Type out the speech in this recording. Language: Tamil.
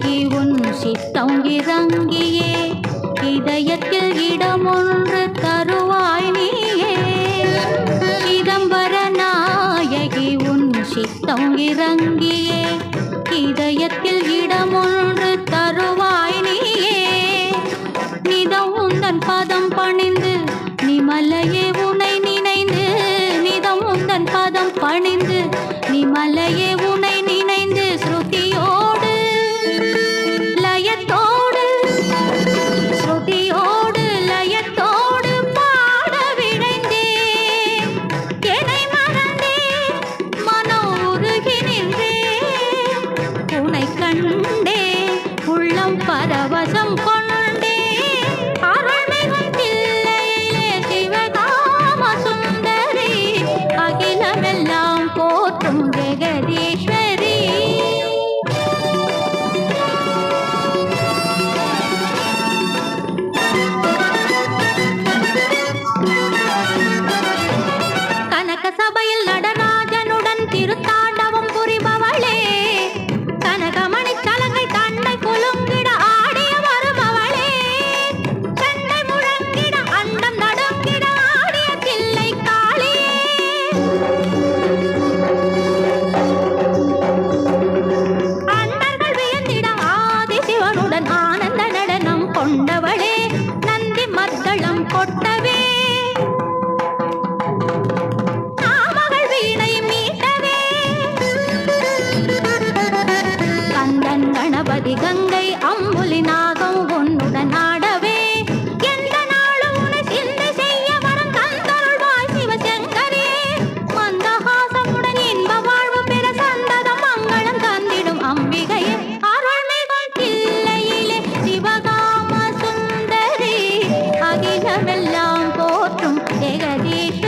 இறங்கி உன் சித்தம் இறங்கியே இதயத்தில் இடமொன்று தருவாய் நீயே சிதம்பர நாயகி உன் சித்தம் இறங்கியே இதயத்தில் இடமொன்று தருவாய் நீயே நிதம் உந்தன் பதம் பணிந்து நிமலையே உனை நினைந்து நிதம் உந்தன் பதம் பணிந்து நிமலையே பொட்ட ಸರಿತ